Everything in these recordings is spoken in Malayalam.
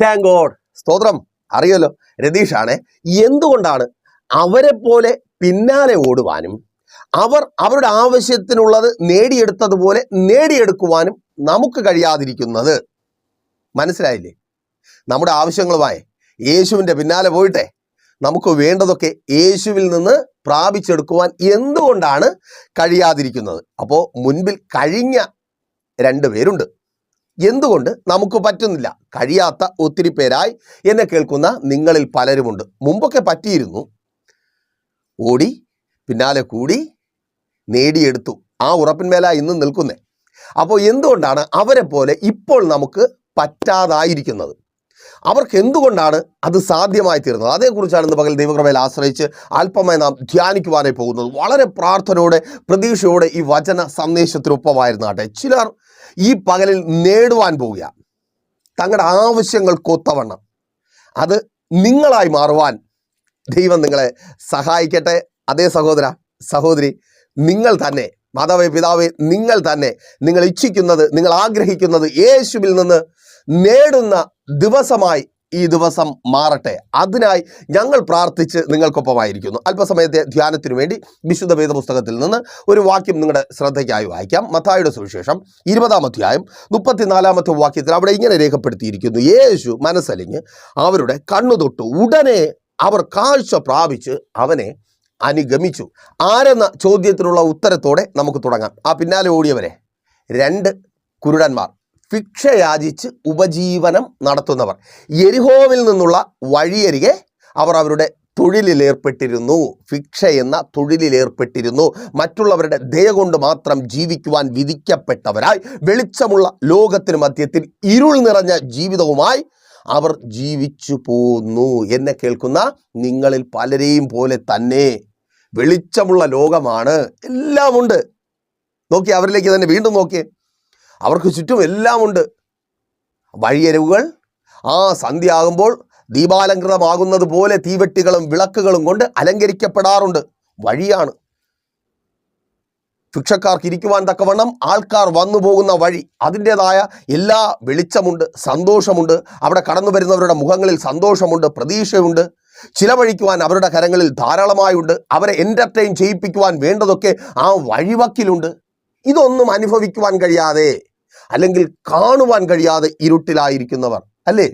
താങ്ക് ഗോഡ് സ്തോത്രം. അറിയല്ലോ രതീഷാണ് എന്തുകൊണ്ടാണ് അവരെ പോലെ പിന്നാലെ ഓടുവാനും അവർ അവരുടെ ആവശ്യത്തിനുള്ളത് നേടിയെടുത്തതുപോലെ നേടിയെടുക്കുവാനും നമുക്ക് കഴിയാതിരിക്കുന്നത്? മനസ്സിലായില്ലേ? നമ്മുടെ ആവശ്യങ്ങളുമായി യേശുവിന്റെ പിന്നാലെ പോയിട്ടെ. നമുക്ക് വേണ്ടതൊക്കെ യേശുവിൽ നിന്ന് പ്രാപിച്ചെടുക്കുവാൻ എന്തുകൊണ്ടാണ് കഴിയാതിരിക്കുന്നത്? അപ്പോൾ മുൻപിൽ കഴിഞ്ഞ രണ്ട് പേരുണ്ട്. എന്തുകൊണ്ട് നമുക്ക് പറ്റുന്നില്ല? കഴിയാത്ത ഒത്തിരി പേരായി എന്നെ കേൾക്കുന്ന നിങ്ങളിൽ പലരുമുണ്ട്. മുമ്പൊക്കെ പറ്റിയിരുന്നു. ഓടി പിന്നാലെ കൂടി നേടിയെടുത്തു. ആ ഉറപ്പിന്മേല ഇന്ന് നിൽക്കുന്നേ. അപ്പോൾ എന്തുകൊണ്ടാണ് അവരെ പോലെ ഇപ്പോൾ നമുക്ക് പറ്റാതായിരിക്കുന്നത്? അവർക്ക് എന്തുകൊണ്ടാണ് അത് സാധ്യമായി തീർന്നത് അതേക്കുറിച്ചാണ് ഇന്ന് പകൽ ദൈവകൃപയിൽ ആശ്രയിച്ച് അല്പമായി നാം ധ്യാനിക്കുവാനായി പോകുന്നത്. വളരെ പ്രാർത്ഥനയോടെ പ്രതീക്ഷയോടെ ഈ വചന സന്ദേശത്തിനൊപ്പമായിരുന്നു ആട്ടെ ചിലർ ഈ പകലിൽ നേടുവാൻ പോവുക തങ്ങളുടെ ആവശ്യങ്ങൾക്കൊത്തവണ്ണം അത് നിങ്ങളായി മാറുവാൻ ദൈവം നിങ്ങളെ സഹായിക്കട്ടെ. അതേ സഹോദര സഹോദരി നിങ്ങൾ തന്നെ മാതാവേ പിതാവേ നിങ്ങൾ തന്നെ നിങ്ങൾ ഇച്ഛിക്കുന്നത് നിങ്ങൾ ആഗ്രഹിക്കുന്നത് യേശുവിൽ നിന്ന് നേടുന്ന ദിവസമായി ഈ ദിവസം മാറട്ടെ. അതിനായി ഞങ്ങൾ പ്രാർത്ഥിച്ച് നിങ്ങൾക്കൊപ്പമായിരിക്കുന്നു. അല്പസമയത്തെ ധ്യാനത്തിനു വേണ്ടി വിശുദ്ധ വേദപുസ്തകത്തിൽ നിന്ന് ഒരു വാക്യം നിങ്ങളുടെ ശ്രദ്ധയ്ക്കായി വായിക്കാം. മത്തായുടെ സുവിശേഷം ഇരുപതാം അധ്യായം മുപ്പത്തിനാലാമത്തെ വാക്യത്തിൽ അവിടെ ഇങ്ങനെ രേഖപ്പെടുത്തിയിരിക്കുന്നു. യേശു മനസ്സലിഞ്ഞ് അവരുടെ കണ്ണു തൊട്ടു. ഉടനെ അവർ കാഴ്ച പ്രാപിച്ച് അവനെ അനുഗമിച്ചു. ആരെന്ന ചോദ്യത്തിനുള്ള ഉത്തരത്തോടെ നമുക്ക് തുടങ്ങാം. ആ പിന്നാലെ ഓടിയവരെ. രണ്ട് കുരുടന്മാർ. ഭിക്ഷ യാചിച്ച് ഉപജീവനം നടത്തുന്നവർ. എരിഹോവിൽ നിന്നുള്ള വഴിയരികെ അവർ അവരുടെ തൊഴിലിലേർപ്പെട്ടിരുന്നു. ഭിക്ഷ എന്ന തൊഴിലിലേർപ്പെട്ടിരുന്നു. മറ്റുള്ളവരുടെ ദയ കൊണ്ട് മാത്രം ജീവിക്കുവാൻ വിധിക്കപ്പെട്ടവരായി വെളിച്ചമുള്ള ലോകത്തിന് മധ്യത്തിൽ ഇരുൾ നിറഞ്ഞ ജീവിതവുമായി അവർ ജീവിച്ചു പോന്നു. എന്നെ കേൾക്കുന്ന നിങ്ങളിൽ പലരെയും പോലെ തന്നെ വെളിച്ചമുള്ള ലോകമാണ്. എല്ലാമുണ്ട്. നോക്കി അവരിലേക്ക് തന്നെ വീണ്ടും നോക്കിയേ. അവർക്ക് ചുറ്റും എല്ലാമുണ്ട് വഴിയരിവുകൾ ആ സന്ധ്യയാകുമ്പോൾ ദീപാലങ്കൃതമാകുന്നത് പോലെ തീവെട്ടികളും വിളക്കുകളും കൊണ്ട് അലങ്കരിക്കപ്പെടാറുണ്ട്. വഴിയാണ്. ഭിക്ഷക്കാർക്ക് ഇരിക്കുവാൻ തക്കവണ്ണം ആൾക്കാർ വന്നു പോകുന്ന വഴി അതിന്റെതായ എല്ലാ വെളിച്ചമുണ്ട് സന്തോഷമുണ്ട്. അവിടെ കടന്നു വരുന്നവരുടെ മുഖങ്ങളിൽ സന്തോഷമുണ്ട് പ്രതീക്ഷയുണ്ട്. ചിലവഴിക്കുവാൻ അവരുടെ കരങ്ങളിൽ ധാരാളമായുണ്ട്. അവരെ എന്റർടൈൻ ചെയ്യിപ്പിക്കുവാൻ വേണ്ടതൊക്കെ ആ വഴിവക്കിലുണ്ട്. ഇതൊന്നും അനുഭവിക്കുവാൻ കഴിയാതെ അല്ലെങ്കിൽ കാണുവാൻ കഴിയാതെ ഇരുട്ടിലായിരിക്കുന്നവർ. അല്ലേ?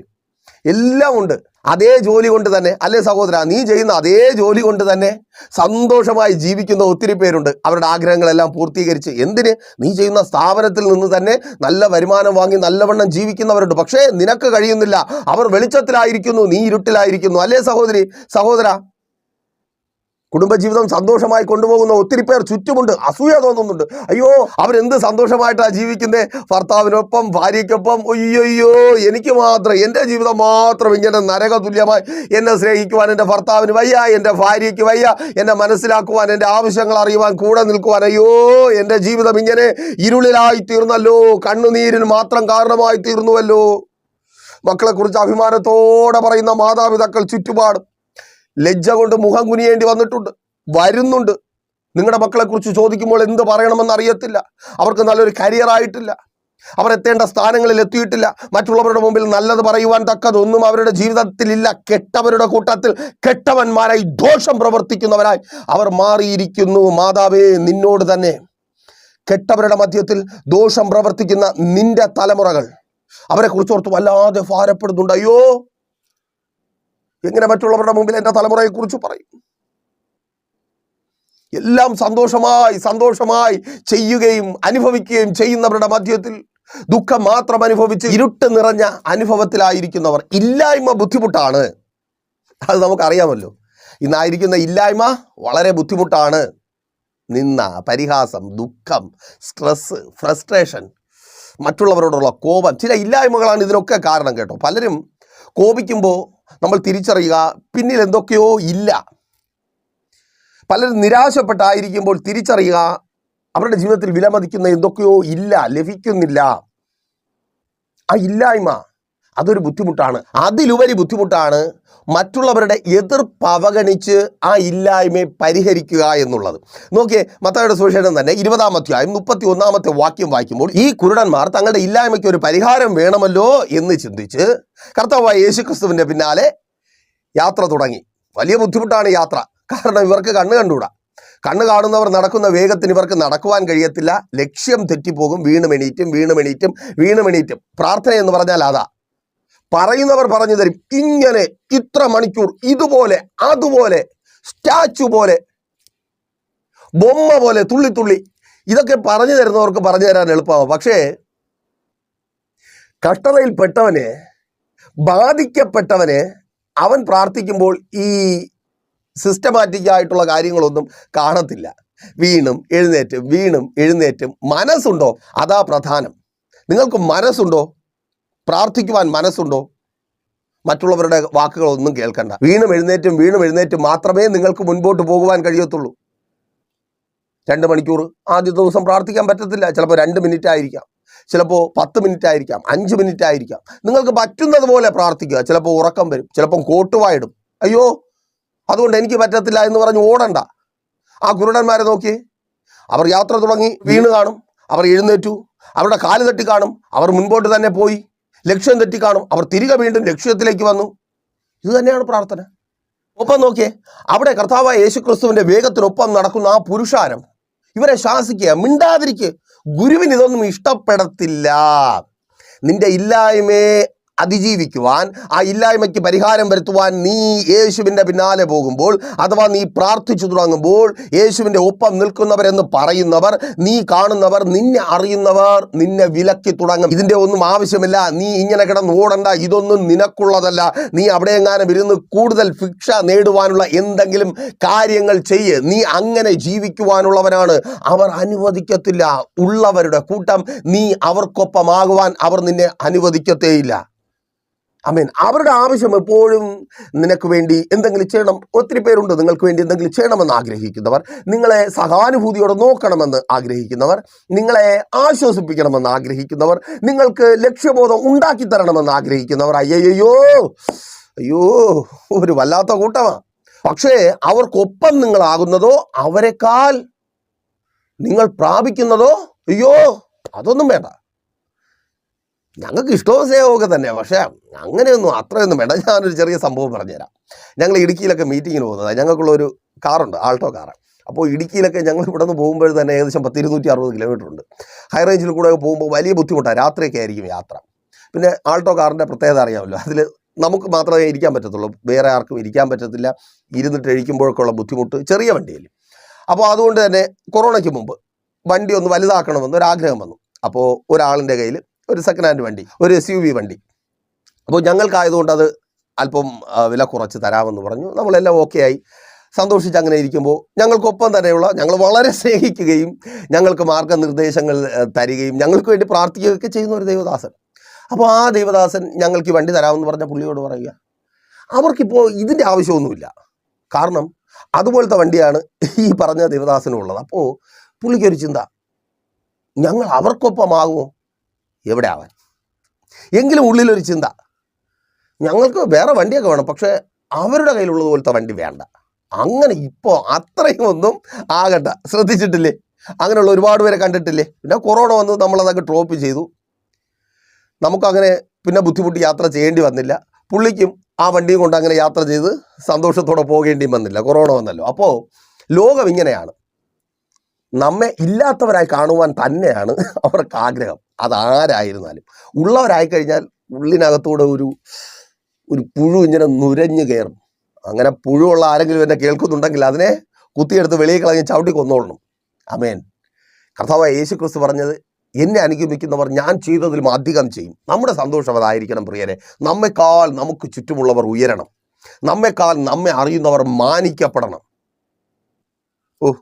എല്ലാം ഉണ്ട്. അതേ ജോലി കൊണ്ട് തന്നെ. അല്ലേ സഹോദര നീ ചെയ്യുന്ന അതേ ജോലി കൊണ്ട് തന്നെ സന്തോഷമായി ജീവിക്കുന്ന ഒത്തിരി പേരുണ്ട്. അവരുടെ ആഗ്രഹങ്ങളെല്ലാം പൂർത്തീകരിച്ച്. എന്തിന്? നീ ചെയ്യുന്ന സ്ഥാപനത്തിൽ നിന്ന് തന്നെ നല്ല വരുമാനം വാങ്ങി നല്ലവണ്ണം ജീവിക്കുന്നവരുണ്ട്. പക്ഷേ നിനക്ക് കഴിയുന്നില്ല. അവർ വെളിച്ചത്തിലായിരിക്കുന്നു നീ ഇരുട്ടിലായിരിക്കുന്നു. അല്ലേ സഹോദരി സഹോദര? കുടുംബജീവിതം സന്തോഷമായി കൊണ്ടുപോകുന്ന ഒത്തിരി പേർ ചുറ്റുമുണ്ട്. അസൂയ തോന്നുന്നുണ്ട്. അയ്യോ അവരെന്ത് സന്തോഷമായിട്ടാണ് ജീവിക്കുന്നത് ഭർത്താവിനൊപ്പം ഭാര്യയ്ക്കൊപ്പം അയ്യോയ്യോ എനിക്ക് മാത്രം എന്റെ ജീവിതം മാത്രം ഇങ്ങനെ നരക തുല്യമായി എന്നെ സ്നേഹിക്കുവാൻ എന്റെ ഭർത്താവിന് വയ്യ എന്റെ ഭാര്യയ്ക്ക് വയ്യ എന്നെ മനസ്സിലാക്കുവാൻ എന്റെ ആവശ്യങ്ങൾ അറിയുവാൻ കൂടെ നിൽക്കുവാൻ അയ്യോ എന്റെ ജീവിതം ഇങ്ങനെ ഇരുളിലായി തീർന്നല്ലോ. കണ്ണുനീരിന് മാത്രം കാരണമായി തീർന്നുവല്ലോ. മക്കളെക്കുറിച്ച് അഭിമാനത്തോടെ പറയുന്ന മാതാപിതാക്കൾ ചുറ്റുപാടും. ലജ്ജ കൊണ്ട് മുഖം കുനിയേണ്ടി വന്നിട്ടുണ്ട്. വരുന്നുണ്ട്. നിങ്ങളുടെ മക്കളെക്കുറിച്ച് ചോദിക്കുമ്പോൾ എന്ത് പറയണമെന്ന് അറിയത്തില്ല. അവർക്ക് നല്ലൊരു കരിയർ ആയിട്ടില്ല. അവർ എത്തേണ്ട സ്ഥാനങ്ങളിൽ എത്തിയിട്ടില്ല. മറ്റുള്ളവരുടെ മുമ്പിൽ നല്ലത് പറയുവാൻ തക്കതൊന്നും അവരുടെ ജീവിതത്തിലില്ല. കെട്ടവരുടെ കൂട്ടത്തിൽ കെട്ടവന്മാരായി ദോഷം പ്രവർത്തിക്കുന്നവരായി അവർ മാറിയിരിക്കുന്നു. മാതാവേ നിന്നോട് തന്നെ. കെട്ടവരുടെ മധ്യത്തിൽ ദോഷം പ്രവർത്തിക്കുന്ന നിന്റെ തലമുറകൾ അവരെ കുറിച്ചോർത്ത് വല്ലാതെ ഭാരപ്പെടുന്നുണ്ട്. അയ്യോ എങ്ങനെ മറ്റുള്ളവരുടെ മുമ്പിൽ എന്റെ തലമുറയെക്കുറിച്ച് പറയും. എല്ലാം സന്തോഷമായി സന്തോഷമായി ചെയ്യുകയും അനുഭവിക്കുകയും ചെയ്യുന്നവരുടെ മധ്യത്തിൽ ദുഃഖം മാത്രം അനുഭവിച്ച് ഇരുട്ട് നിറഞ്ഞ അനുഭവത്തിലായിരിക്കുന്നവർ ഇല്ലായ്മ ബുദ്ധിമുട്ടാണ്. അത് നമുക്കറിയാമല്ലോ. ഇന്നായിരിക്കുന്ന ഇല്ലായ്മ വളരെ ബുദ്ധിമുട്ടാണ്. നിന്ന പരിഹാസം ദുഃഖം സ്ട്രെസ് ഫ്രസ്ട്രേഷൻ മറ്റുള്ളവരോടുള്ള കോപം ചില ഇല്ലായ്മകളാണ് ഇതിനൊക്കെ കാരണം കേട്ടോ. പലരും കോപിക്കുമ്പോൾ നമ്മൾ തിരിച്ചറിയുക. പിന്നിൽ എന്തൊക്കെയോ ഇല്ല. പലരും നിരാശപ്പെട്ടായിരിക്കുമ്പോൾ തിരിച്ചറിയുക. അവരുടെ ജീവിതത്തിൽ വിലമതിക്കുന്ന എന്തൊക്കെയോ ഇല്ല. ലഭിക്കുന്നില്ല. ആ ഇല്ലായ്മ. അതൊരു ബുദ്ധിമുട്ടാണ്. അതിലുപരി ബുദ്ധിമുട്ടാണ് മറ്റുള്ളവരുടെ എതിർപ്പ് അവഗണിച്ച് ആ ഇല്ലായ്മയെ പരിഹരിക്കുക എന്നുള്ളത്. നോക്കിയേ മത്തയുടെ സുവിശേഷം തന്നെ ഇരുപതാം അധ്യായം മുപ്പത്തി ഒന്നാമത്തെ വാക്യം വായിക്കുമ്പോൾ ഈ കുരുടന്മാർ തങ്ങളുടെ ഇല്ലായ്മയ്ക്ക് ഒരു പരിഹാരം വേണമല്ലോ എന്ന് ചിന്തിച്ച് കർത്താവായ യേശുക്രിസ്തുവിന്റെ പിന്നാലെ യാത്ര തുടങ്ങി. വലിയ ബുദ്ധിമുട്ടാണ് യാത്ര. കാരണം ഇവർക്ക് കണ്ണ് കണ്ടുകൂടാ. കണ്ണ് കാണുന്നവർ നടക്കുന്ന വേഗത്തിന് ഇവർക്ക് നടക്കുവാൻ കഴിയത്തില്ല. ലക്ഷ്യം തെറ്റിപ്പോകും. വീണുമെണീറ്റും വീണുമെണീറ്റും വീണുമെണീറ്റും പ്രാർത്ഥന എന്ന് പറഞ്ഞാൽ അതാ. പറയുന്നവർ പറഞ്ഞു തരും. ഇങ്ങനെ ഇത്ര മണിക്കൂർ ഇതുപോലെ അതുപോലെ സ്റ്റാച്ചു പോലെ ബൊമ്മ പോലെ തുള്ളി തുള്ളി ഇതൊക്കെ പറഞ്ഞു തരുന്നവർക്ക് പറഞ്ഞു തരാൻ എളുപ്പമാവും. പക്ഷേ കഷ്ടതയിൽപ്പെട്ടവനെ ബാധിക്കപ്പെട്ടവനെ അവൻ പ്രാർത്ഥിക്കുമ്പോൾ ഈ സിസ്റ്റമാറ്റിക് ആയിട്ടുള്ള കാര്യങ്ങളൊന്നും കാണത്തില്ല. വീണും എഴുന്നേറ്റും വീണും എഴുന്നേറ്റും മനസ്സുണ്ടോ? അതാ പ്രധാനം. നിങ്ങൾക്ക് മനസ്സുണ്ടോ? പ്രാർത്ഥിക്കുവാൻ മനസ്സുണ്ടോ? മറ്റുള്ളവരുടെ വാക്കുകളൊന്നും കേൾക്കണ്ട. വീണും എഴുന്നേറ്റും വീണും എഴുന്നേറ്റും മാത്രമേ നിങ്ങൾക്ക് മുൻപോട്ട് പോകുവാൻ കഴിയത്തുള്ളൂ. രണ്ട് മണിക്കൂർ ആദ്യ ദിവസം പ്രാർത്ഥിക്കാൻ പറ്റത്തില്ല. ചിലപ്പോൾ രണ്ട് മിനിറ്റ് ആയിരിക്കാം ചിലപ്പോൾ പത്ത് മിനിറ്റ് ആയിരിക്കാം അഞ്ച് മിനിറ്റ് ആയിരിക്കാം നിങ്ങൾക്ക് പറ്റുന്നത് പോലെ പ്രാർത്ഥിക്കുക. ചിലപ്പോൾ ഉറക്കം വരും. ചിലപ്പം കോട്ടുവായിടും. അയ്യോ അതുകൊണ്ട് എനിക്ക് പറ്റത്തില്ല എന്ന് പറഞ്ഞ് ഓടണ്ട. ആ കുരുടന്മാരെ നോക്കി. അവർ യാത്ര തുടങ്ങി. വീണ് കാണും. അവർ എഴുന്നേറ്റു. അവരുടെ കാൽ തട്ടി കാണും. അവർ മുൻപോട്ട് തന്നെ പോയി. ലക്ഷ്യം തെറ്റിക്കാണും. അവർ തിരികെ വീണ്ടും ലക്ഷ്യത്തിലേക്ക് വന്നു. ഇത് തന്നെയാണ് പ്രാർത്ഥന. ഒപ്പം നോക്കിയേ അവിടെ കർത്താവായ യേശുക്രിസ്തുവിന്റെ വേഗത്തിനൊപ്പം നടക്കുന്ന ആ പുരുഷാരം. ഇവരെ ശാസിക്കുക മിണ്ടാതിരിക്കുക. ഗുരുവിന് ഇതൊന്നും ഇഷ്ടപ്പെടത്തില്ല. നിന്റെ ഇല്ലായ്മയെ അതിജീവിക്കുവാൻ ആ ഇല്ലായ്മയ്ക്ക് പരിഹാരം വരുത്തുവാൻ നീ യേശുവിന്റെ പിന്നാലെ പോകുമ്പോൾ അഥവാ നീ പ്രാർത്ഥിച്ചു തുടങ്ങുമ്പോൾ യേശുവിന്റെ ഒപ്പം നിൽക്കുന്നവരെന്ന് പറയുന്നവർ നീ കാണുന്നവർ നിന്നെ അറിയുന്നവർ നിന്നെ വിലക്കി തുടങ്ങും. ഇതിന്റെ ഒന്നും ആവശ്യമില്ല. നീ ഇങ്ങനെ കിടന്ന് ഓടണ്ട. ഇതൊന്നും നിനക്കുള്ളതല്ല. നീ അവിടെ എങ്ങാനും ഇരുന്ന് കൂടുതൽ ശിക്ഷ നേടുവാനുള്ള എന്തെങ്കിലും കാര്യങ്ങൾ ചെയ്യ്. നീ അങ്ങനെ ജീവിക്കുവാനുള്ളവനാണ് അവർ അനുവദിക്കത്തില്ല. ഉള്ളവരുടെ കൂട്ടം നീ അവർക്കൊപ്പമാകുവാൻ അവർ നിന്നെ അനുവദിക്കത്തേയില്ല. അമേൻ അവരുടെ ആവശ്യം എപ്പോഴും നിനക്ക് വേണ്ടി എന്തെങ്കിലും ചെയ്യണം. ഒത്തിരി പേരുണ്ട്. നിങ്ങൾക്ക് വേണ്ടി എന്തെങ്കിലും ചെയ്യണമെന്ന് ആഗ്രഹിക്കുന്നവർ നിങ്ങളെ സഹാനുഭൂതിയോടെ നോക്കണമെന്ന് ആഗ്രഹിക്കുന്നവർ നിങ്ങളെ ആശ്വസിപ്പിക്കണമെന്ന് ആഗ്രഹിക്കുന്നവർ നിങ്ങൾക്ക് ലക്ഷ്യബോധം ഉണ്ടാക്കി തരണമെന്ന് ആഗ്രഹിക്കുന്നവർ അയ്യയ്യോ അയ്യോ ഒരു വല്ലാത്ത കൂട്ടമാണ് പക്ഷേ അവർക്കൊപ്പം നിങ്ങളാകുന്നതോ അവരെക്കാൾ നിങ്ങൾ പ്രാപിക്കുന്നതോ അയ്യോ അതൊന്നും വേണ്ട. ഞങ്ങൾക്ക് ഇഷ്ടവും സ്നേഹമൊക്കെ തന്നെ പക്ഷേ അങ്ങനെയൊന്നും അത്രയൊന്നും വേണ്ട. ഞാനൊരു ചെറിയ സംഭവം പറഞ്ഞുതരാം. ഞങ്ങൾ ഇടുക്കിയിലൊക്കെ മീറ്റിങ്ങിന് പോകുന്നത്. ഞങ്ങൾക്കുള്ള ഒരു കാറുണ്ട് ആൾട്ടോ കാറ്. അപ്പോൾ ഇടുക്കിയിലൊക്കെ ഞങ്ങൾ ഇവിടെ നിന്ന് പോകുമ്പോൾ തന്നെ ഏകദേശം പത്തിരുന്നൂറ്റി അറുപത് കിലോമീറ്റർ ഉണ്ട്. ഹൈ റേഞ്ചിൽ കൂടെ പോകുമ്പോൾ വലിയ ബുദ്ധിമുട്ടാണ് രാത്രിയൊക്കെ ആയിരിക്കും യാത്ര. പിന്നെ ആൾട്ടോ കാറിന്റെ പ്രത്യേകത അറിയാമല്ലോ. അതിൽ നമുക്ക് മാത്രമേ ഇരിക്കാൻ പറ്റത്തുള്ളൂ. വേറെ ആർക്കും ഇരിക്കാൻ പറ്റത്തില്ല. ഇരുന്നിട്ട് എഴിക്കുമ്പോഴൊക്കെയുള്ള ബുദ്ധിമുട്ട് ചെറിയ വണ്ടിയിൽ. അപ്പോൾ അതുകൊണ്ട് തന്നെ കൊറോണയ്ക്ക് മുമ്പ് വണ്ടി ഒന്ന് വലുതാക്കണമെന്ന് ഒരാഗ്രഹം വന്നു. അപ്പോൾ ഒരാളിന്റെ കയ്യിൽ ഒരു സെക്കൻഡ് ഹാൻഡ് വണ്ടി ഒരു എസ് യു വി വണ്ടി. അപ്പോൾ ഞങ്ങൾക്കായതുകൊണ്ട് അത് അല്പം വില കുറച്ച് തരാമെന്ന് പറഞ്ഞു. നമ്മളെല്ലാം ഓക്കെ ആയി. സന്തോഷിച്ച് അങ്ങനെ ഇരിക്കുമ്പോൾ ഞങ്ങൾക്കൊപ്പം തന്നെയുള്ള ഞങ്ങൾ വളരെ സ്നേഹിക്കുകയും ഞങ്ങൾക്ക് മാർഗനിർദ്ദേശങ്ങൾ തരികയും ഞങ്ങൾക്ക് വേണ്ടി പ്രാർത്ഥിക്കുകയൊക്കെ ചെയ്യുന്ന ഒരു ദൈവദാസൻ. അപ്പോൾ ആ ദൈവദാസൻ ഞങ്ങൾക്ക് വണ്ടി തരാമെന്ന് പറഞ്ഞ പുള്ളിയോട് പറയുക അവർക്കിപ്പോൾ ഇതിന്റെ ആവശ്യമൊന്നുമില്ല. കാരണം അതുപോലത്തെ വണ്ടിയാണ് ഈ പറഞ്ഞ ദേവദാസനുള്ളത്. അപ്പോൾ പുള്ളിക്കൊരു ചിന്ത ഞങ്ങൾ അവർക്കൊപ്പമാകുമോ? എവിടെ ആവാൻ എങ്കിലും ഉള്ളിലൊരു ചിന്ത. ഞങ്ങൾക്ക് വേറെ വണ്ടിയൊക്കെ വേണം പക്ഷേ അവരുടെ കയ്യിലുള്ളത് പോലത്തെ വണ്ടി വേണ്ട. അങ്ങനെ ഇപ്പോൾ അത്രയും ഒന്നും ആകണ്ട. ശ്രദ്ധിച്ചിട്ടില്ലേ? അങ്ങനെയുള്ള ഒരുപാട് പേരെ കണ്ടിട്ടില്ലേ? പിന്നെ കൊറോണ വന്ന് നമ്മളതൊക്കെ ഡ്രോപ്പ് ചെയ്തു. നമുക്കങ്ങനെ പിന്നെ ബുദ്ധിമുട്ടി യാത്ര ചെയ്യേണ്ടി വന്നില്ല. പുള്ളിക്കും ആ വണ്ടിയും കൊണ്ട് അങ്ങനെ യാത്ര ചെയ്ത് സന്തോഷത്തോടെ പോകേണ്ടിയും വന്നില്ല. കൊറോണ വന്നല്ലോ. അപ്പോൾ ലോകം ഇങ്ങനെയാണ്. നമ്മെ ഇല്ലാത്തവരായി കാണുവാൻ തന്നെയാണ് അവർക്ക് ആഗ്രഹം. അതാരായിരുന്നാലും. ഉള്ളവരായി കഴിഞ്ഞാൽ ഉള്ളിനകത്തൂടെ ഒരു ഒരു പുഴു ഇങ്ങനെ നുരഞ്ഞു കയറും. അങ്ങനെ പുഴുവുള്ള ആരെങ്കിലും എന്നെ കേൾക്കുന്നുണ്ടെങ്കിൽ അതിനെ കുത്തിയെടുത്ത് വെളിയിൽ കളഞ്ഞ് ചവിട്ടി കൊന്നോളണം. അമേൻ കർത്താവായ യേശു ക്രിസ്തു പറഞ്ഞത് എന്നെ അനുഗമിക്കുന്നവർ ഞാൻ ചെയ്തതിലും അധികം ചെയ്യും. നമ്മുടെ സന്തോഷം അതായിരിക്കണം പ്രിയരെ. നമ്മെക്കാൾ നമുക്ക് ചുറ്റുമുള്ളവർ ഉയരണം. നമ്മെക്കാൾ നമ്മെ അറിയുന്നവർ മാനിക്കപ്പെടണം. ഓ.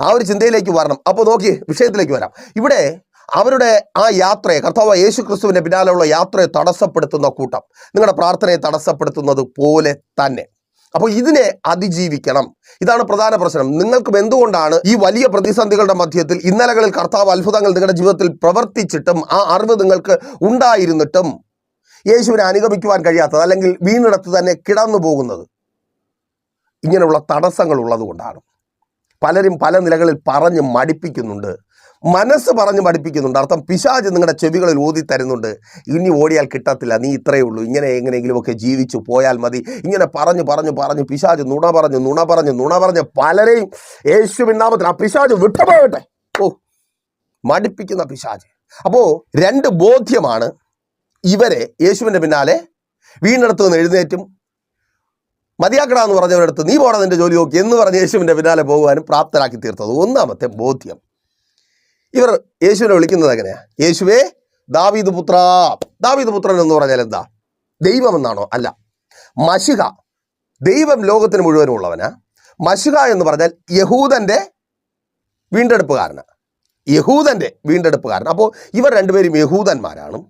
ആ ഒരു ചിന്തയിലേക്ക് വരണം. അപ്പോൾ നോക്കി വിഷയത്തിലേക്ക് വരാം. ഇവിടെ അവരുടെ ആ യാത്രയെ കർത്താവ് യേശു ക്രിസ്തുവിന്റെ പിന്നാലെയുള്ള യാത്രയെ തടസ്സപ്പെടുത്തുന്ന കൂട്ടം. നിങ്ങളുടെ പ്രാർത്ഥനയെ തടസ്സപ്പെടുത്തുന്നത് പോലെ തന്നെ. അപ്പോൾ ഇതിനെ അതിജീവിക്കണം. ഇതാണ് പ്രധാന പ്രശ്നം. നിങ്ങൾക്കും എന്തുകൊണ്ടാണ് ഈ വലിയ പ്രതിസന്ധികളുടെ മധ്യത്തിൽ ഇന്നലകളിൽ കർത്താവ് അത്ഭുതങ്ങൾ നിങ്ങളുടെ ജീവിതത്തിൽ പ്രവർത്തിച്ചിട്ടും ആ അറിവ് നിങ്ങൾക്ക് ഉണ്ടായിരുന്നിട്ടും യേശുവിനെ അനുഗമിക്കുവാൻ കഴിയാത്തത് അല്ലെങ്കിൽ വീണിടത്ത് തന്നെ കിടന്നു പോകുന്നത്? ഇങ്ങനെയുള്ള തടസ്സങ്ങൾ ഉള്ളതുകൊണ്ടാണ്. പലരും പല നിലകളിൽ പറഞ്ഞ് മടിപ്പിക്കുന്നുണ്ട്. മനസ്സ് പറഞ്ഞ് പഠിപ്പിക്കുന്നുണ്ട്. അർത്ഥം പിശാജ് നിങ്ങളുടെ ചെവികളിൽ ഊതി തരുന്നുണ്ട്. ഇനി ഓടിയാൽ കിട്ടത്തില്ല. നീ ഇത്രയേ ഉള്ളൂ. ഇങ്ങനെ എങ്ങനെയെങ്കിലുമൊക്കെ ജീവിച്ചു പോയാൽ മതി. ഇങ്ങനെ പറഞ്ഞു പറഞ്ഞു പറഞ്ഞു പിശാജ് നുണ പറഞ്ഞു നുണ പറഞ്ഞു നുണ പറഞ്ഞ് പലരെയും യേശുവിൻ നാമത്തിൽ ആ പിശാജ് വിട്ടുപോകട്ടെ. ഓ മടിപ്പിക്കുന്ന പിശാജ്. അപ്പോൾ രണ്ട് ബോധ്യമാണ് ഇവരെ യേശുവിന്റെ പിന്നാലെ വീണ്ടെടുത്ത് നിന്ന് എഴുന്നേറ്റും. മതിയാക്കട എന്ന് പറഞ്ഞവരടുത്ത് നീ പോടാ നിന്റെ ജോലി നോക്കി എന്ന് പറഞ്ഞ് യേശുവിന്റെ പിന്നാലെ പോകുവാനും പ്രാപ്തരാക്കി തീർത്തത്. ഒന്നാമത്തെ ബോധ്യം. ഇവർ യേശുവിനെ വിളിക്കുന്നത് എങ്ങനെയാ? യേശുവേ ദാവീദ് പുത്ര. ദാവീദ് പുത്രൻ എന്ന് പറഞ്ഞാൽ എന്താ? ദൈവം എന്നാണോ? അല്ല. മഷിക ദൈവം ലോകത്തിന് മുഴുവനും ഉള്ളവനാ. മഷിക എന്ന് പറഞ്ഞാൽ യഹൂദന്റെ വീണ്ടെടുപ്പുകാരനാണ് യഹൂദന്റെ വീണ്ടെടുപ്പുകാരൻ. അപ്പോൾ ഇവർ രണ്ടുപേരും യഹൂദന്മാരാണ്.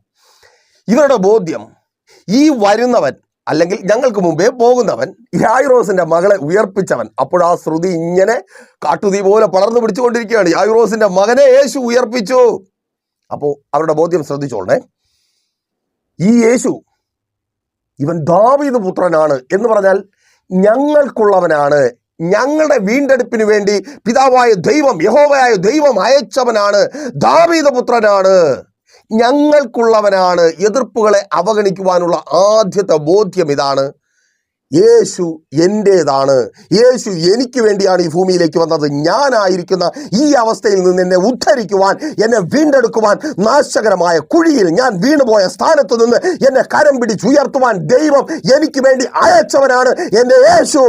ഇവരുടെ ബോധ്യം ഈ വരുന്നവൻ അല്ലെങ്കിൽ ഞങ്ങൾക്ക് മുമ്പേ പോകുന്നവൻ യായുറോസിന്റെ മകളെ ഉയർപ്പിച്ചവൻ. അപ്പോൾ ആ ശ്രുതി ഇങ്ങനെ കാട്ടുതീ പോലെ പടർന്നു പിടിച്ചുകൊണ്ടിരിക്കുകയാണ്. യായുറോസിന്റെ മകനെ യേശു ഉയർപ്പിച്ചു. അപ്പോൾ അവരുടെ ബോധ്യം ശ്രദ്ധിച്ചോളണേ. ഈ യേശു ഇവൻ ദാവീദ് പുത്രനാണ് എന്ന് പറഞ്ഞാൽ ഞങ്ങൾക്കുള്ളവനാണ്. ഞങ്ങളുടെ വീണ്ടെടുപ്പിന് വേണ്ടി പിതാവായ ദൈവം യഹോവയായ ദൈവം അയച്ചവനാണ്. ദാവീത് പുത്രനാണ്. ഞങ്ങൾക്കുള്ളവനാണ്. എതിർപ്പുകളെ അവഗണിക്കുവാനുള്ള ആദ്യത്തെ ബോധ്യം ഇതാണ്. യേശു എന്റേതാണ് യേശു എനിക്ക് വേണ്ടിയാണ് ഈ ഭൂമിയിലേക്ക് വന്നത്. ഞാനായിരിക്കുന്ന ഈ അവസ്ഥയിൽ നിന്ന് എന്നെ ഉദ്ധരിക്കുവാൻ എന്നെ വീണ്ടെടുക്കുവാൻ നാശകരമായ കുഴിയിൽ ഞാൻ വീണുപോയ സ്ഥാനത്ത് നിന്ന് എന്നെ കരം പിടിച്ചുയർത്തുവാൻ ദൈവം എനിക്ക് വേണ്ടി അയച്ചവനാണ് എന്റെ യേശു.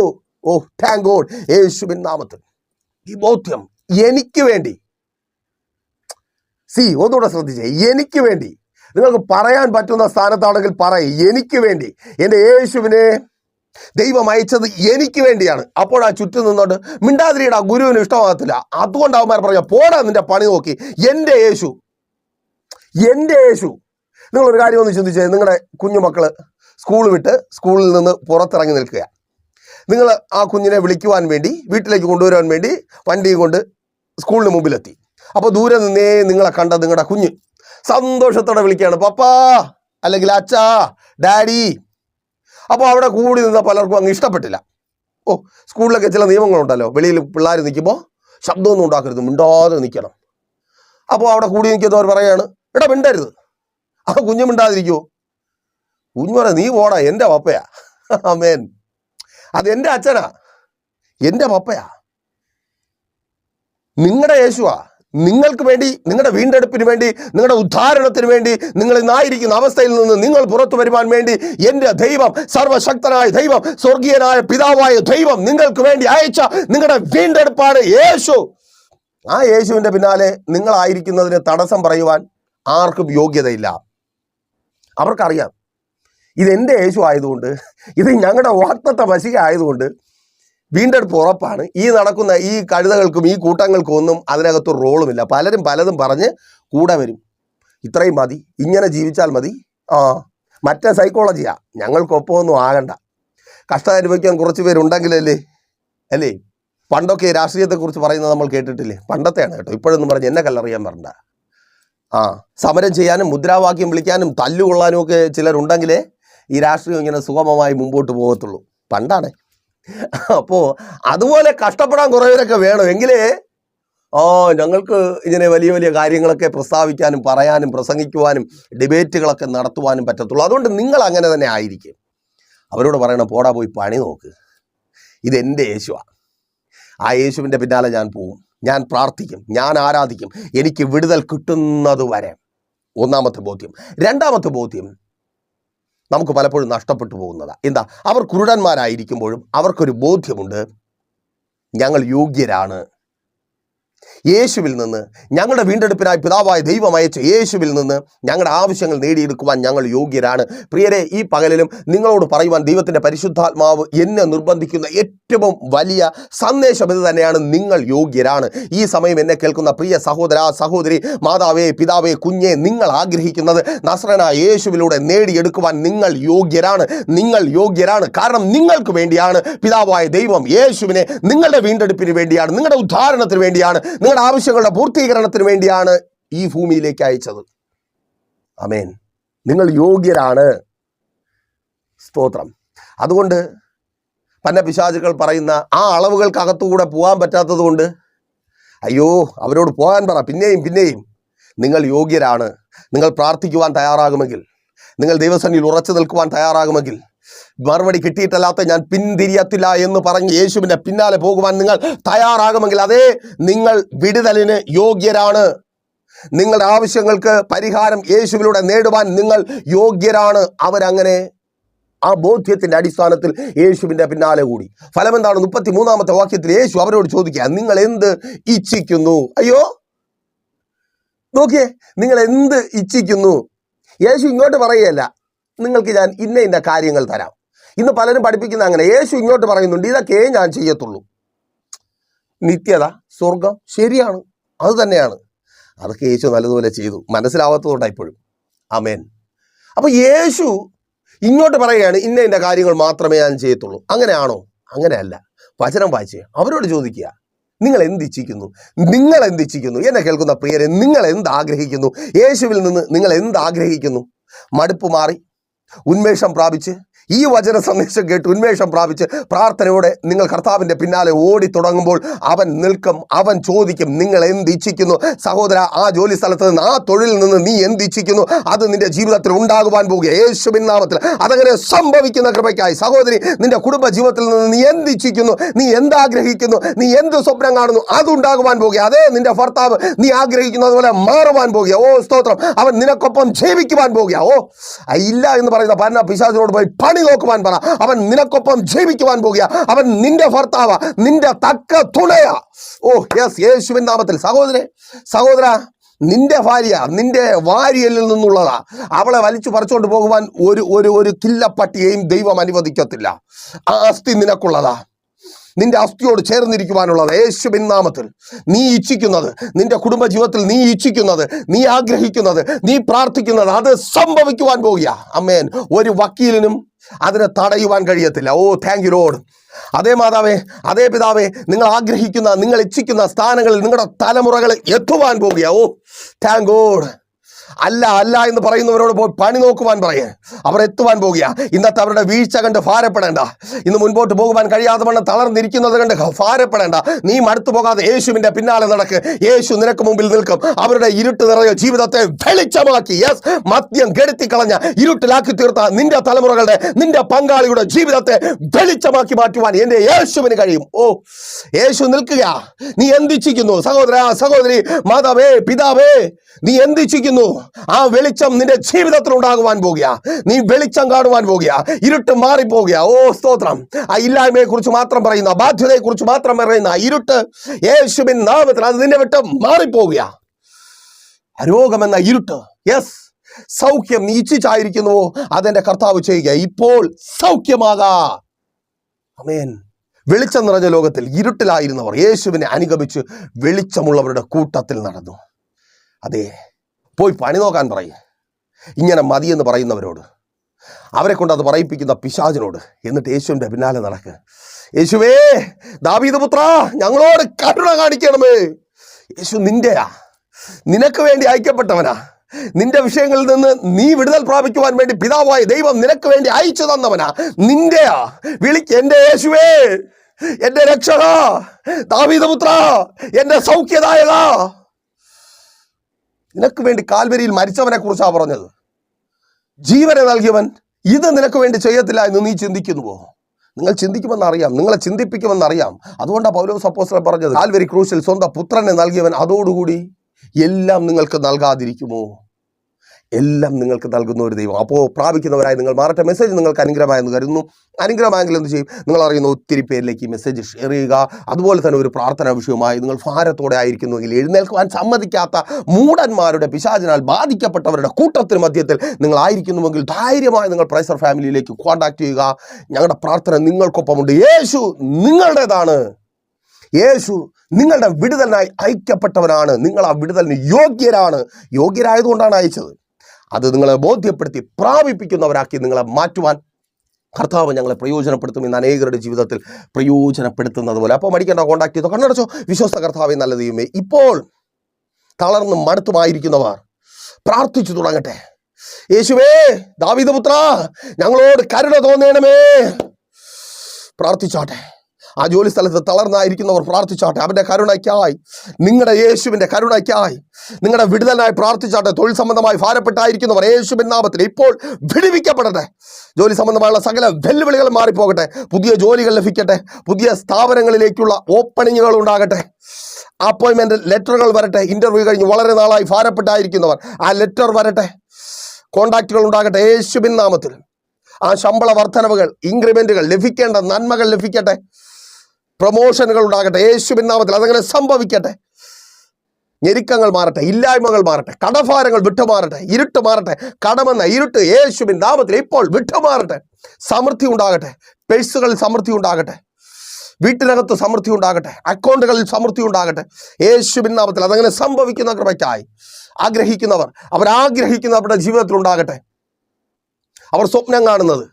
ഓ താങ്ക് ഗോഡ് യേശുവിൻ നാമത്തിൽ. ഈ ബോധ്യം എനിക്ക് വേണ്ടി സി ഒന്നുകൂടെ ശ്രദ്ധിച്ചേ. എനിക്ക് വേണ്ടി. നിങ്ങൾക്ക് പറയാൻ പറ്റുന്ന സ്ഥാനത്താണെങ്കിൽ പറയും. എനിക്ക് വേണ്ടി. എന്റെ യേശുവിനെ ദൈവം അയച്ചത് എനിക്ക് വേണ്ടിയാണ്. അപ്പോൾ ആ ചുറ്റും നിന്നോണ്ട് മിണ്ടാതിരിയുടെ ആ ഗുരുവിന് ഇഷ്ടമാകത്തില്ല. അതുകൊണ്ട് അവന്മാർ പറഞ്ഞ പോടാ നിന്റെ പണി നോക്കി. എന്റെ യേശു. എന്റെ യേശു. നിങ്ങളൊരു കാര്യം ഒന്ന് ചിന്തിച്ചേ. നിങ്ങളുടെ കുഞ്ഞുമക്കൾ സ്കൂൾ വിട്ട് സ്കൂളിൽ നിന്ന് പുറത്തിറങ്ങി നിൽക്കുക നിങ്ങൾ ആ കുഞ്ഞിനെ വിളിക്കുവാൻ വേണ്ടി വീട്ടിലേക്ക് കൊണ്ടുവരാൻ വേണ്ടി വണ്ടിയും കൊണ്ട് സ്കൂളിന് മുമ്പിലെത്തി. അപ്പോൾ ദൂരെ നിന്നേ നിങ്ങളെ കണ്ട നിങ്ങളുടെ കുഞ്ഞ്. സന്തോഷത്തോടെ വിളിക്കുകയാണ്. പപ്പാ അല്ലെങ്കിൽ അച്ഛാ ഡാഡി. അപ്പോൾ അവിടെ കൂടി നിന്ന പലർക്കും അങ്ങ് ഇഷ്ടപ്പെട്ടില്ല. ഓ സ്കൂളിലൊക്കെ ചില നിയമങ്ങളുണ്ടല്ലോ. വെളിയിൽ പിള്ളേർ നിൽക്കുമ്പോൾ ശബ്ദമൊന്നും ഉണ്ടാക്കരുത്. മിണ്ടാതെ നിൽക്കണം. അപ്പോൾ അവിടെ കൂടി നിൽക്കുന്നവർ പറയാണ് എടാ മിണ്ടരുത്. ആ കുഞ്ഞു മിണ്ടാതിരിക്കുമോ കുഞ്ഞു പറയാം നീ പോടാ എന്റെ പപ്പയാ. അമേൻ. അത് എന്റെ അച്ഛനാ. എന്റെ പപ്പയാ. നിങ്ങളുടെ യേശുവാ. നിങ്ങൾക്ക് വേണ്ടി നിങ്ങളുടെ വീണ്ടെടുപ്പിന് വേണ്ടി നിങ്ങളുടെ ഉദ്ധാരണത്തിന് വേണ്ടി നിങ്ങൾ ഇന്നായിരിക്കുന്ന അവസ്ഥയിൽ നിന്ന് നിങ്ങൾ പുറത്തു വരുവാൻ വേണ്ടി എന്റെ ദൈവം സർവശക്തനായ ദൈവം സ്വർഗീയനായ പിതാവായ ദൈവം നിങ്ങൾക്ക് വേണ്ടി അയച്ച നിങ്ങളുടെ വീണ്ടെടുപ്പാണ് യേശു. ആ യേശുവിന്റെ പിന്നാലെ നിങ്ങളായിരിക്കുന്നതിന് തടസ്സം പറയുവാൻ ആർക്കും യോഗ്യതയില്ല. അവർക്കറിയാം ഇത് എന്റെ യേശു ആയതുകൊണ്ട് ഇത് ഞങ്ങളുടെ വാക്തത്വ വശിക ആയതുകൊണ്ട് വീണ്ടെടുപ്പ് ഉറപ്പാണ്. ഈ നടക്കുന്ന ഈ കഴുതകൾക്കും ഈ കൂട്ടങ്ങൾക്കും ഒന്നും അതിനകത്ത് റോളുമില്ല പലരും പലതും പറഞ്ഞ് കൂടെ വരും. ഇത്രയും മതി. ഇങ്ങനെ ജീവിച്ചാൽ മതി. ആ. മറ്റേ സൈക്കോളജിയാ ഞങ്ങൾക്കൊപ്പമൊന്നും ആകണ്ട. കഷ്ടം അനുഭവിക്കാൻ കുറച്ച് പേരുണ്ടെങ്കിലല്ലേ? അല്ലേ? പണ്ടൊക്കെ രാഷ്ട്രീയത്തെക്കുറിച്ച് പറയുന്നത് നമ്മൾ കേട്ടിട്ടില്ലേ? പണ്ടത്തെയാണ് കേട്ടോ. ഇപ്പോഴൊന്നും പറഞ്ഞ് എന്നെ കല്ലറിയാൻ പറഞ്ഞ ആ. സമരം ചെയ്യാനും മുദ്രാവാക്യം വിളിക്കാനും തല്ലുകൊള്ളാനും ഒക്കെ ചിലരുണ്ടെങ്കിലേ ഈ രാഷ്ട്രീയം ഇങ്ങനെ സുഗമമായി മുമ്പോട്ട് പോകത്തുള്ളൂ. പണ്ടാണ്. അപ്പോൾ അതുപോലെ കഷ്ടപ്പെടാൻ കുറേവരൊക്കെ വേണം. എങ്കിലേ ആ ഞങ്ങൾക്ക് ഇങ്ങനെ വലിയ വലിയ കാര്യങ്ങളൊക്കെ പ്രസ്താവിക്കാനും പറയാനും പ്രസംഗിക്കുവാനും ഡിബേറ്റുകളൊക്കെ നടത്തുവാനും പറ്റത്തുള്ളൂ. അതുകൊണ്ട് നിങ്ങൾ അങ്ങനെ തന്നെ ആയിരിക്കും. അവരോട് പറയണം പോടാ പോയി പണി നോക്ക്. ഇതെന്റെ യേശുവാണ് ആ യേശുവിന്റെ പിന്നാലെ ഞാൻ പോവും. ഞാൻ പ്രാർത്ഥിക്കും. ഞാൻ ആരാധിക്കും. എനിക്ക് വിടുതൽ കിട്ടുന്നത് വരെ ഒന്നാമത്തെ ബോധ്യം. രണ്ടാമത്തെ ബോധ്യം നമുക്ക് പലപ്പോഴും നഷ്ടപ്പെട്ടു പോകുന്നതാണ് എന്താ? അവർ കുരുടന്മാരായിരിക്കുമ്പോഴും അവർക്കൊരു ബോധ്യമുണ്ട്. ഞങ്ങൾ യോഗ്യരാണ്. യേശുവിൽ നിന്ന് ഞങ്ങളുടെ വീണ്ടെടുപ്പിനായി പിതാവായ ദൈവം യേശുവിൽ നിന്ന് ഞങ്ങളുടെ ആവശ്യങ്ങൾ നേടിയെടുക്കുവാൻ ഞങ്ങൾ യോഗ്യരാണ്. പ്രിയരെ ഈ പകലിലും നിങ്ങളോട് പറയുവാൻ ദൈവത്തിന്റെ പരിശുദ്ധാത്മാവ് എന്നെ നിർബന്ധിക്കുന്ന ഏറ്റവും വലിയ സന്ദേശം ഇത് തന്നെയാണ്. നിങ്ങൾ യോഗ്യരാണ്. ഈ സമയം എന്നെ കേൾക്കുന്ന പ്രിയ സഹോദര സഹോദരി മാതാവേ പിതാവേ കുഞ്ഞെ നിങ്ങൾ ആഗ്രഹിക്കുന്നത് നസ്രന യേശുവിലൂടെ നേടിയെടുക്കുവാൻ നിങ്ങൾ യോഗ്യരാണ്. നിങ്ങൾ യോഗ്യരാണ്. കാരണം നിങ്ങൾക്ക് വേണ്ടിയാണ് പിതാവായ ദൈവം യേശുവിനെ നിങ്ങളുടെ വീണ്ടെടുപ്പിന് വേണ്ടിയാണ് നിങ്ങളുടെ ഉദ്ധാരണത്തിന് വേണ്ടിയാണ് നിങ്ങളുടെ ആവശ്യങ്ങളുടെ പൂർത്തീകരണത്തിന് വേണ്ടിയാണ് ഈ ഭൂമിയിലേക്ക് അയച്ചത്. അമേൻ നിങ്ങൾ യോഗ്യരാണ്. സ്തോത്രം. അതുകൊണ്ട് പന്ന പിശാചുകൾ പറയുന്ന ആ അളവുകൾക്കകത്തുകൂടെ പോകാൻ പറ്റാത്തത് കൊണ്ട് അയ്യോ അവരോട് പോകാൻ പറ. പിന്നെയും പിന്നെയും. നിങ്ങൾ യോഗ്യരാണ്. നിങ്ങൾ പ്രാർത്ഥിക്കുവാൻ തയ്യാറാകുമെങ്കിൽ നിങ്ങൾ ദൈവസന്നിയിൽ ഉറച്ചു നിൽക്കുവാൻ തയ്യാറാകുമെങ്കിൽ മറുപടി കിട്ടിയിട്ടല്ലാത്ത ഞാൻ പിന്തിരിയത്തില്ല എന്ന് പറഞ്ഞ് യേശുവിന്റെ പിന്നാലെ പോകുവാൻ നിങ്ങൾ തയ്യാറാകുമെങ്കിൽ അതേ നിങ്ങൾ വിടുതലിന് യോഗ്യരാണ്. നിങ്ങളുടെ ആവശ്യങ്ങൾക്ക് പരിഹാരം യേശുവിലൂടെ നേടുവാൻ നിങ്ങൾ യോഗ്യരാണ്. അവരങ്ങനെ ആ ബോധ്യത്തിന്റെ അടിസ്ഥാനത്തിൽ യേശുവിന്റെ പിന്നാലെ കൂടി. ഫലം എന്താണ് മുപ്പത്തി മൂന്നാമത്തെ വാക്യത്തിൽ യേശു അവരോട് ചോദിക്കുക നിങ്ങൾ എന്ത് ഇച്ഛിക്കുന്നു? അയ്യോ നോക്കിയേ നിങ്ങൾ എന്ത് ഇച്ഛിക്കുന്നു? യേശു ഇങ്ങോട്ട് പറയുകയല്ല നിങ്ങൾക്ക് ഞാൻ ഇന്ന ഇന്ന കാര്യങ്ങൾ തരാം. ഇന്ന് പലരും പഠിപ്പിക്കുന്ന അങ്ങനെ യേശു ഇങ്ങോട്ട് പറയുന്നുണ്ട് ഇതൊക്കെ ഞാൻ ചെയ്യത്തുള്ളൂ. നിത്യത സ്വർഗം ശരിയാണ് അത് തന്നെയാണ്. അതൊക്കെ യേശു നല്ലതുപോലെ ചെയ്തു. മനസ്സിലാവാത്തതുകൊണ്ടാണ് ഇപ്പോഴും. അമേൻ അപ്പൊ യേശു ഇങ്ങോട്ട് പറയുകയാണ് ഇന്ന ഇന്ന കാര്യങ്ങൾ മാത്രമേ ഞാൻ ചെയ്യത്തുള്ളൂ. അങ്ങനെയാണോ? അങ്ങനെയല്ല. വചനം വായിച്ച് അവരോട് ചോദിക്കുക നിങ്ങൾ എന്ത് ഇച്ഛിക്കുന്നു? നിങ്ങൾ എന്ത് ഇച്ഛിക്കുന്നു? എന്നെ കേൾക്കുന്ന പ്രിയരെ നിങ്ങൾ എന്ത് ആഗ്രഹിക്കുന്നു? യേശുവിൽ നിന്ന് നിങ്ങൾ എന്ത് ആഗ്രഹിക്കുന്നു? മടുപ്പ് മാറി. ഉന്മേഷം പ്രാപിച്ച് ഈ വചന സന്ദേശം കേട്ട് ഉന്മേഷം പ്രാപിച്ച് പ്രാർത്ഥനയോടെ നിങ്ങൾ കർത്താവിന്റെ പിന്നാലെ ഓടി തുടങ്ങുമ്പോൾ അവൻ നിൽക്കും അവൻ ചോദിക്കും നിങ്ങൾ എന്ത് ഇച്ഛിക്കുന്നു? സഹോദര ആ ജോലി സ്ഥലത്ത് നിന്ന് ആ തൊഴിലിൽ നിന്ന് നീ എന്ത് ഇച്ഛിക്കുന്നു? അത് നിന്റെ ജീവിതത്തിൽ ഉണ്ടാകുവാൻ പോകുക. യേശുവിൻ നാമത്തിൽ അതങ്ങനെ സംഭവിക്കുന്ന കൃപയ്ക്കായി. സഹോദരി നിന്റെ കുടുംബ ജീവിതത്തിൽ നിന്ന് നീ എന്ത് ഇച്ഛിക്കുന്നു? നീ എന്താഗ്രഹിക്കുന്നു? നീ എന്ത് സ്വപ്നം കാണുന്നു? അത് ഉണ്ടാകുവാൻ പോകുക. അതേ നിന്റെ ഭർത്താവ് നീ ആഗ്രഹിക്കുന്നതുപോലെ മാറുവാൻ പോകുക. ഓ സ്തോത്രം. അവൻ നിനക്കൊപ്പം ജീവിക്കുവാൻ പോകുക. ഓ ഇല്ല എന്ന് പറയുന്ന ഭരണ പിശാചിനോട് പോയി പണി നോക്കുവാൻ പറ. അവൻ നിനക്കൊപ്പം ജീവിക്കുവാൻ പോകുക. അവൻ നിന്റെ ഭർത്താവ. നിന്റെ തക്ക തുണയാ. ഓ യെസ് യേശുവിൻ നാമത്തിൽ. സഹോദരൻ സഹോദര നിന്റെ ഭാര്യ നിന്റെ വാര്യലിൽ നിന്നുള്ളതാ. അവളെ വലിച്ചു പറിച്ചുകൊണ്ട് പോകുവാൻ ഒരു ഒരു ഒരു കില്ലപ്പട്ടിയെയും ദൈവം അനുവദിക്കത്തില്ല. ആ അസ്ഥി നിനക്കുള്ളതാ. നിന്റെ അസ്ഥിയോട് ചേർന്നിരിക്കുവാനുള്ളത് യേശുവിൻ നാമത്തിൽ. നീ ഇച്ഛിക്കുന്നത് നിന്റെ കുടുംബ ജീവിതത്തിൽ നീ ഇച്ഛിക്കുന്നത് നീ ആഗ്രഹിക്കുന്നത് നീ പ്രാർത്ഥിക്കുന്നത് അത് സംഭവിക്കുവാൻ പോകുക അമ്മേൻ. ഒരു വക്കീലിനും അതിനെ തടയുവാൻ കഴിയത്തില്ല. ഓ താങ്ക് യു ലോഡ് അതേ മാതാവേ അതേ പിതാവേ നിങ്ങൾ ആഗ്രഹിക്കുന്ന നിങ്ങൾ ഇച്ഛിക്കുന്ന സ്ഥാനങ്ങളിൽ നിങ്ങളുടെ തലമുറകൾ എത്തുവാൻ പോകുക ഓ താങ്ക് ഗോഡ് അല്ല അല്ല എന്ന് പറയുന്നവരോട് പോയി പണി നോക്കുവാൻ പറയേ. അവർ എത്തുവാൻ പോകുക. ഇന്നത്തെ അവരുടെ വീഴ്ച കണ്ട് ഭാരപ്പെടേണ്ട. ഇന്ന് മുൻപോട്ട് പോകുവാൻ കഴിയാതെ വണ്ണം തളർന്നിരിക്കുന്നത് കണ്ട് ഭാരപ്പെടേണ്ട. നീ മടുത്തു പോകാതെ യേശുവിന്റെ പിന്നാലെ നടക്ക്. യേശു നിനക്ക് മുമ്പിൽ നിൽക്കും. അവരുടെ ഇരുട്ട് നിറയ ജീവിതത്തെ വെളിച്ചമാക്കി. യെസ് മദ്യം കെടുത്തി കളഞ്ഞ ഇരുട്ടിലാക്കി തീർത്ത നിന്റെ തലമുറകളുടെ നിന്റെ പങ്കാളിയുടെ ജീവിതത്തെ വെളിച്ചമാക്കി മാറ്റുവാൻ എന്റെ യേശുവിന് കഴിയും. ഓ യേശു നിൽക്കുക. നീ എന്തിച്ഛിക്കുന്നു സഹോദര സഹോദരി മാതാവേ പിതാവേ നീ എന്തിച്ഛിക്കുന്നു ആ വെളിച്ചം നിന്റെ ജീവിതത്തിൽ ഉണ്ടാകുവാൻ പോകുക. നീ വെളിച്ചം കാണുവാൻ പോകുക. ഇരുട്ട് മാറിപ്പോകുക. ഓ സ്തോത്രം. ആ ഇല്ലായ്മയെ കുറിച്ച് മാത്രം പറയുന്ന ബാധ്യതയെ കുറിച്ച് മാത്രം പറയുന്ന ഇരുട്ട് യേശുവിൻ നാമത്തിൽ അത് നിന്നെ വിട്ട് മാറിപ്പോകുക. രോഗമെന്ന ഇരുട്ട്. യെസ് സൗഖ്യം നീ ഇച്ഛിച്ചായിരിക്കുന്നുവോ? അതെന്റെ കർത്താവ് ചെയ്യുക. ഇപ്പോൾ സൗഖ്യമാകാ. അമേൻ വെളിച്ചം നിറഞ്ഞ ലോകത്തിൽ ഇരുട്ടിലായിരുന്നവർ യേശുവിനെ അനുഗമിച്ച് വെളിച്ചമുള്ളവരുടെ കൂട്ടത്തിൽ നടന്നു. അതെ. പോയി പണി നോക്കാൻ പറയും. ഇങ്ങനെ മതിയെന്ന് പറയുന്നവരോട്. അവരെ കൊണ്ട് അത് പറയിപ്പിക്കുന്ന പിശാചിനോട്. എന്നിട്ട് യേശുവിന്റെ പിന്നാലെ നടക്ക്. യേശുവേ ദാവീദ് പുത്ര ഞങ്ങളോട് കരുണ കാണിക്കണമേ. യേശു നിന്റെയാ നിനക്ക് വേണ്ടി അയക്കപ്പെട്ടവനാ നിന്റെ വിഷയങ്ങളിൽ നിന്ന് നീ വിടുതൽ പ്രാപിക്കുവാൻ വേണ്ടി പിതാവായ ദൈവം നിനക്ക് വേണ്ടി അയച്ചു തന്നവനാ. നിന്റെയാ. വിളിക്ക് എന്റെ യേശുവേ. എന്റെ രക്ഷക. ദാവീദപുത്ര എന്റെ സൗഖ്യദായക. നിനക്ക് വേണ്ടി കാൽവരിയിൽ മരിച്ചവനെ കുറിച്ചാണ് പറഞ്ഞത്? ജീവനെ നൽകിയവൻ ഇത് നിനക്ക് വേണ്ടി ചെയ്യത്തില്ല എന്ന് നീ ചിന്തിക്കുന്നുവോ? നിങ്ങൾ ചിന്തിക്കുമെന്ന് അറിയാം നിങ്ങളെ ചിന്തിപ്പിക്കുമെന്ന് അറിയാം അതുകൊണ്ടാണ് പൗലോസ് അപ്പോസ്തലൻ പറഞ്ഞത് കാൽവരി ക്രൂശിൽ സ്വന്തം പുത്രനെ നൽകിയവൻ അതോടുകൂടി എല്ലാം നിങ്ങൾക്ക് നൽകാതിരിക്കുമോ? എല്ലാം നിങ്ങൾക്ക് നൽകുന്ന ഒരു ദൈവം. അപ്പോൾ പ്രാപിക്കുന്നവരായി നിങ്ങൾ മാറട്ടെ. മെസ്സേജ് നിങ്ങൾക്ക് അനുഗ്രഹമായെന്ന് കരുതുന്നു. അനുഗ്രഹമായെങ്കിൽ എന്ത് ചെയ്യും? നിങ്ങൾ അറിയുന്ന ഒത്തിരി പേരിലേക്ക് ഈ മെസ്സേജ് ഷെയർ ചെയ്യുക. അതുപോലെ തന്നെ ഒരു പ്രാർത്ഥനാ വിഷയമായി നിങ്ങൾ ഭാരത്തോടെ ആയിരിക്കുന്നുവെങ്കിൽ എഴുന്നേൽക്കുവാൻ സമ്മതിക്കാത്ത മൂടന്മാരുടെ പിശാചിനാൽ ബാധിക്കപ്പെട്ടവരുടെ കൂട്ടത്തിന് മധ്യത്തിൽ നിങ്ങൾ ആയിരിക്കുന്നുവെങ്കിൽ ധൈര്യമായി നിങ്ങൾ പ്രൈസർ ഫാമിലിയിലേക്ക് കോൺടാക്ട് ചെയ്യുക. ഞങ്ങളുടെ പ്രാർത്ഥന നിങ്ങൾക്കൊപ്പമുണ്ട്. യേശു നിങ്ങളുടേതാണ്. യേശു നിങ്ങളുടെ വിടുതലിനായി ഐക്യപ്പെട്ടവനാണ് നിങ്ങൾ ആ വിടുതലിന് യോഗ്യരാണ്. യോഗ്യരായതുകൊണ്ടാണ് അയച്ചത്. അത് നിങ്ങളെ ബോധ്യപ്പെടുത്തി പ്രാപിപ്പിക്കുന്നവരാക്കി നിങ്ങളെ മാറ്റുവാൻ കർത്താവ് ഞങ്ങളെ പ്രയോജനപ്പെടുത്തും ഇന്ന് അനേകരുടെ ജീവിതത്തിൽ പ്രയോജനപ്പെടുത്തുന്നത് പോലെ. അപ്പോൾ മടിക്കേണ്ട കോണ്ടാക്ട് ചെയ്തോ. കണ്ണടച്ചോ. വിശ്വസ്ത കർത്താവെ നല്ല ദൈവമേ. ഇപ്പോൾ തളർന്നും മടുത്തുമായിരിക്കുന്നവർ പ്രാർത്ഥിച്ചു തുടങ്ങട്ടെ. യേശുവേ ദാവിദപുത്ര ഞങ്ങളോട് കരുണ തോന്നേണമേ. പ്രാർത്ഥിച്ചാട്ടെ. ആ ജോലി സ്ഥലത്ത് തളർന്നായിരിക്കുന്നവർ പ്രാർത്ഥിച്ചാട്ടെ. അവന്റെ കരുണയ്ക്കായി. നിങ്ങളുടെ യേശുവിന്റെ കരുണയ്ക്കായി. നിങ്ങളുടെ വിടുതലിനായി പ്രാർത്ഥിച്ചാട്ടെ. തൊഴിൽ സംബന്ധമായി ഭാരപ്പെട്ടായിരിക്കുന്നവർ യേശുവിൻ നാമത്തിൽ ഇപ്പോൾ വിടുവിക്കപ്പെടട്ടെ. ജോലി സംബന്ധമായുള്ള സകല വെല്ലുവിളികൾ മാറിപ്പോകട്ടെ. പുതിയ ജോലികൾ ലഭിക്കട്ടെ. പുതിയ സ്ഥാപനങ്ങളിലേക്കുള്ള ഓപ്പണിങ്ങുകൾ ഉണ്ടാകട്ടെ. അപ്പോയിൻമെന്റ് ലെറ്ററുകൾ വരട്ടെ. ഇന്റർവ്യൂ കഴിഞ്ഞ് വളരെ നാളായി ഭാരപ്പെട്ടായിരിക്കുന്നവർ ആ ലെറ്റർ വരട്ടെ. കോണ്ടാക്റ്റുകൾ ഉണ്ടാകട്ടെ യേശുബിൻ നാമത്തിൽ. ആ ശമ്പള വർധനവുകൾ ഇൻക്രിമെന്റുകൾ ലഭിക്കേണ്ട നന്മകൾ ലഭിക്കട്ടെ. പ്രൊമോഷനുകൾ ഉണ്ടാകട്ടെ യേശുവിൻ നാമത്തിൽ അതങ്ങനെ സംഭവിക്കട്ടെ. ഞെരുക്കങ്ങൾ മാറട്ടെ ഇല്ലായ്മകൾ മാറട്ടെ കടഭാരങ്ങൾ വിട്ടുമാറട്ടെ ഇരുട്ട് മാറട്ടെ കടമെന്ന ഇരുട്ട് യേശുവിൻ നാമത്തിൽ ഇപ്പോൾ വിട്ടുമാറട്ടെ. സമൃദ്ധി ഉണ്ടാകട്ടെ പേഴ്സുകളിൽ സമൃദ്ധി ഉണ്ടാകട്ടെ വീട്ടിനകത്ത് സമൃദ്ധി ഉണ്ടാകട്ടെ അക്കൗണ്ടുകളിൽ സമൃദ്ധി ഉണ്ടാകട്ടെ. യേശുവിൻ നാമത്തിൽ അതങ്ങനെ സംഭവിക്കുന്ന കൃപയ്ക്കായി ആഗ്രഹിക്കുന്നവർ അവർ ആഗ്രഹിക്കുന്ന അവരുടെ ജീവിതത്തിൽ ഉണ്ടാകട്ടെ. അവർ സ്വപ്നം കാണുന്നത്.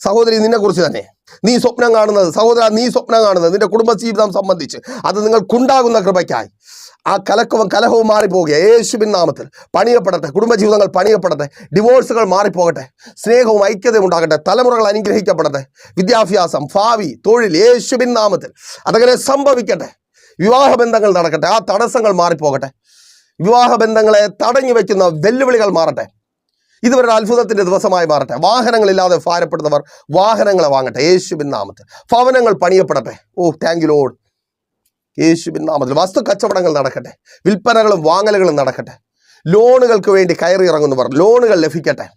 സഹോദരി നിന്നെക്കുറിച്ച് തന്നെ നീ സ്വപ്നം കാണുന്നത് സഹോദര നീ സ്വപ്നം കാണുന്നത് നിന്റെ കുടുംബജീവിതം സംബന്ധിച്ച്. അത് നിങ്ങൾക്കുണ്ടാകുന്ന കൃപയ്ക്കായി. ആ കലക്കവും കലഹവും മാറിപ്പോകുക. യേശുവിൻ നാമത്തിൽ പണിയപ്പെടട്ടെ കുടുംബജീവിതങ്ങൾ പണിയപ്പെടട്ടെ ഡിവോഴ്സുകൾ മാറിപ്പോകട്ടെ സ്നേഹവും ഐക്യതയും ഉണ്ടാകട്ടെ തലമുറകൾ അനുഗ്രഹിക്കപ്പെടട്ടെ. വിദ്യാഭ്യാസം ഭാവി തൊഴിൽ യേശുവിൻ നാമത്തിൽ അതങ്ങനെ സംഭവിക്കട്ടെ. വിവാഹ ബന്ധങ്ങൾ നടക്കട്ടെ ആ തടസ്സങ്ങൾ മാറിപ്പോകട്ടെ. വിവാഹ ബന്ധങ്ങളെ തടഞ്ഞു വെക്കുന്ന വെല്ലുവിളികൾ മാറട്ടെ. ഇതുവരെ അത്ഭുതത്തിന്റെ ദിവസമായി മാറട്ടെ. വാഹനങ്ങളില്ലാതെ ഭാരപ്പെടുന്നവർ വാഹനങ്ങളെ വാങ്ങട്ടെ. യേശുബിൻ നാമത്തിൽ. ഭവനങ്ങൾ പണിയപ്പെടട്ടെ. ഓ താങ്ക് യു ലോഡ് യേശുബിൻ നാമത്തിൽ. വസ്തു കച്ചവടങ്ങൾ നടക്കട്ടെ. വിൽപ്പനകളും വാങ്ങലുകളും നടക്കട്ടെ. ലോണുകൾക്ക് വേണ്ടി കയറി ഇറങ്ങുന്നവർ ലോണുകൾ ലഭിക്കട്ടെ.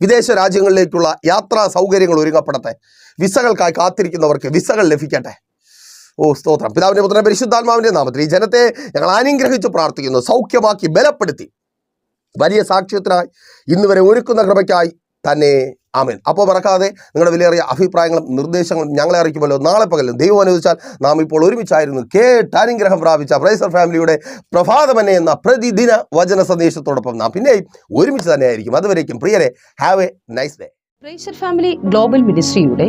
വിദേശ രാജ്യങ്ങളിലേക്കുള്ള യാത്രാ സൗകര്യങ്ങൾ ഒരുങ്ങപ്പെടട്ടെ. വിസകൾക്കായി കാത്തിരിക്കുന്നവർക്ക് വിസകൾ ലഭിക്കട്ടെ. ഓ സ്തോത്രം. പിതാവിന്റെ പുത്രനെ പരിശുദ്ധാത്മാവിന്റെ നാമത്തിൽ ഈ ജനത്തെ ഞങ്ങൾ അനുഗ്രഹിച്ച് പ്രാർത്ഥിക്കുന്നു. സൗഖ്യമാക്കി ബലപ്പെടുത്തി. വലിയ സാക്ഷ്യത്തിനായി ഇന്ന് വരെ ഒരുക്കുന്ന കൃപയ്ക്കായി തന്നെ ആമേൻ. അപ്പോൾ മറക്കാതെ നിങ്ങളുടെ വിലയേറിയ അഭിപ്രായങ്ങളും നിർദ്ദേശങ്ങളും ഞങ്ങളെ അറിയിക്കുമല്ലോ. നാളെ പകലും ദൈവം അനുവദിച്ചാൽ നാം ഇപ്പോൾ ഒരുമിച്ചായിരുന്നു കേട്ട് അനുഗ്രഹം പ്രാപിച്ച പ്രൈസർ ഫാമിലിയുടെ പ്രഭാതമനെ എന്ന പ്രതിദിന വചന സന്ദേശത്തോടൊപ്പം നാം പിന്നെയും ഒരുമിച്ച് തന്നെയായിരിക്കും അതുവരേക്കും പ്രിയരെ have a nice day praiser family global മിനിസ്ട്രിയുടെ